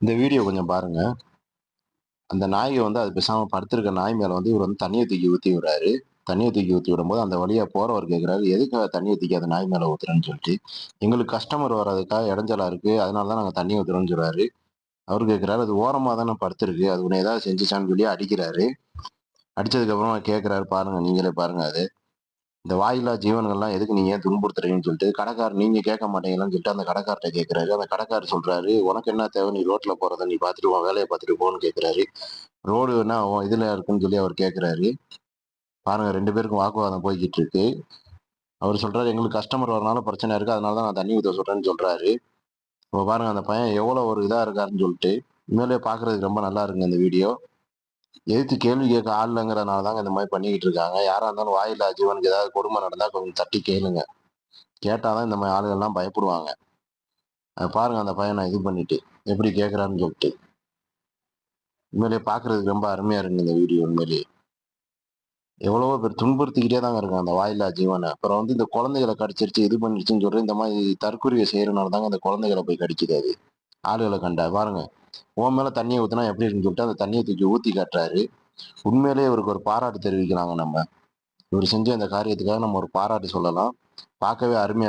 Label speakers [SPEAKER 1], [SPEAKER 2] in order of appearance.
[SPEAKER 1] இந்த வீடியோ கொஞ்சம் பாருங்க. அந்த நாயை வந்து அது பேசாமல் படுத்திருக்க நாய் மேலே வந்து இவர் வந்து தண்ணியை தூக்கி ஊற்றி விடுறாரு. தண்ணியை தூக்கி ஊற்றி விடும்போது அந்த வழியாக போகிறவர் கேட்குறாரு எதுக்காக தண்ணியை தூக்கி அந்த நாய் மேலே ஊற்றுறேன்னு சொல்லிட்டு? எங்களுக்கு கஸ்டமர் வர்றதுக்காக இடைஞ்சலா இருக்குது அதனால தான் நாங்கள் தண்ணி ஊற்றுறோன்னு சொல்கிறாரு அவர் கேட்குறாரு அது ஓரமாக தானே படுத்திருக்கு. அது உன்னை ஏதாவது செஞ்சுச்சான்னு சொல்லி அடிக்கிறாரு. அடித்ததுக்கப்புறம் கேட்குறாரு பாருங்கள் நீங்களே பாருங்கள் அது. இந்த வாயிலா ஜீவன்கள்லாம் எதுக்கு நீங்க ஏன் துன்புறுத்துறீங்கன்னு சொல்லிட்டு கடைக்காரர் நீங்க கேட்க மாட்டீங்களான்னு சொல்லிட்டு அந்த கடைக்கார்ட்ட கேட்கிறாரு. அந்த கடைக்காரர் சொல்றாரு உனக்கு என்ன தேவை? நீ ரோட்ல போறத நீ பார்த்துட்டு உன் வேலையை பார்த்துட்டு போன்னு கேட்கிறாரு. ரோடு என்ன உன் இதுல இருக்குன்னு சொல்லி அவர் கேட்கிறாரு. பாருங்க ரெண்டு பேருக்கும் வாக்குவாதம் போய்கிட்டு இருக்கு அவர் சொல்றாரு எங்களுக்கு கஸ்டமர் வரனால பிரச்சனை இருக்கு. அதனால தான் நான் தண்ணி ஊற்ற சொல்றேன்னு சொல்றாரு. இப்போ பாருங்க அந்த பையன் எவ்வளவு ஒரு இதா இருக்காருன்னு சொல்லிட்டு உண்மையிலேயே பாக்குறதுக்கு ரொம்ப நல்லா இருக்குங்க இந்த வீடியோ. எதிர்த்து கேள்வி கேட்க ஆள் இல்லைங்கிறனால தாங்க இந்த மாதிரி பண்ணிக்கிட்டு இருக்காங்க. யாரா இருந்தாலும் வாயில்லா ஜீவனுக்கு ஏதாவது கொடுமை நடந்தா கொஞ்சம் தட்டி கேளுங்க. கேட்டாதான் இந்த மாதிரி ஆளுகள்லாம் பயப்படுவாங்க. அதை பாருங்க அந்த பையனை இது பண்ணிட்டு எப்படி கேட்கறான்னு சொல்லிட்டு. உண்மையிலேயே பாக்குறதுக்கு ரொம்ப அருமையா இருக்குங்க இந்த வீடியோ உண்மையிலேயே எவ்வளவோ பேர் துன்புறுத்திக்கிட்டே தாங்க இருக்காங்க அந்த வாயில்லா ஜீவனை. அப்புறம் வந்து இந்த குழந்தைகளை கடிச்சிருச்சு இது பண்ணிருச்சுன்னு சொல்லிட்டு இந்த மாதிரி தற்கொலையை செய்யறதுனால தாங்க அந்த குழந்தைகளை போய் கடிக்குது அது. ஆளுகளை கண்டா பாருங்க உன் மேல தண்ணியை ஊத்தினா எப்படி இருக்குன்னு சொல்லிட்டு அந்த தண்ணியை தூக்கி ஊத்தி காட்டுறாரு. உண்மையிலேயே இவருக்கு ஒரு பாராட்டு தெரிவிக்கலாங்க நம்ம. இவர் செஞ்ச அந்த காரியத்துக்காக நம்ம ஒரு பாராட்டு சொல்லலாம். பார்க்கவே அருமையா